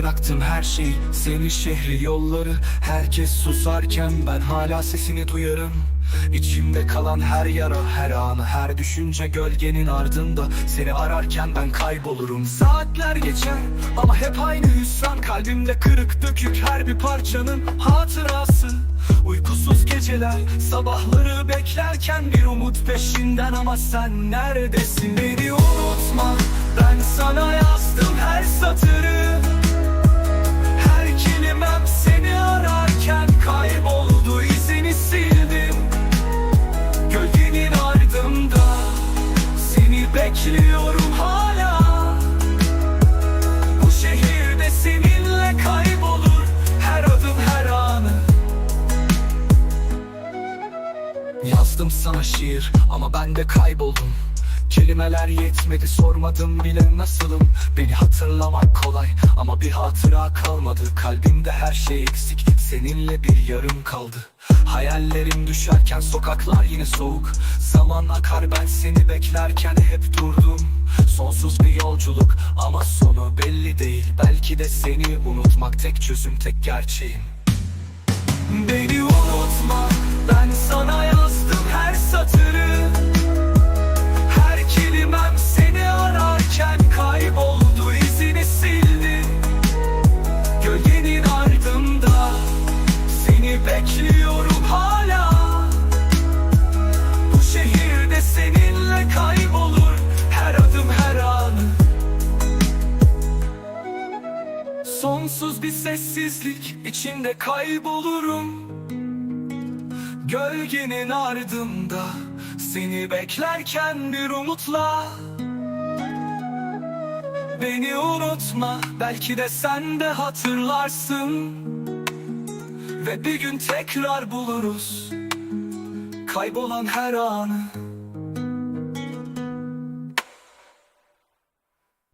bıraktım her şeyi. Seni şehri yolları. Herkes susarken ben hala sesini duyarım. İçimde kalan her yara, her anı, her düşünce gölgenin ardında. Seni ararken ben kaybolurum. Saatler geçer ama hep aynı hüsran. Kalbimde kırık dökük her bir parçanın hatırası. Uykusuz geceler, sabahları beklerken bir umut peşinden. Ama sen neredesin? Beni unutma. Ben sana yazdım bekliyorum hala. Bu şehirde seninle kaybolur Her adım her anı. Yazdım sana şiir ama ben de kayboldum. Kelimeler yetmedi sormadım bile nasılım. Beni hatırlamak kolay ama bir hatıra kalmadı. Kalbimde her şey eksik seninle bir yarım kaldı Hayallerim düşerken sokaklar yine soğuk. Zaman akar ben seni beklerken hep durdum. Sonsuz bir yolculuk ama sonu belli değil. Belki de seni unutmak tek çözüm tek gerçeğim Sonsuz bir sessizlik içinde kaybolurum. Gölgenin ardında Seni beklerken bir umutla. Beni unutma belki de sen de hatırlarsın. Ve bir gün tekrar buluruz Kaybolan her anı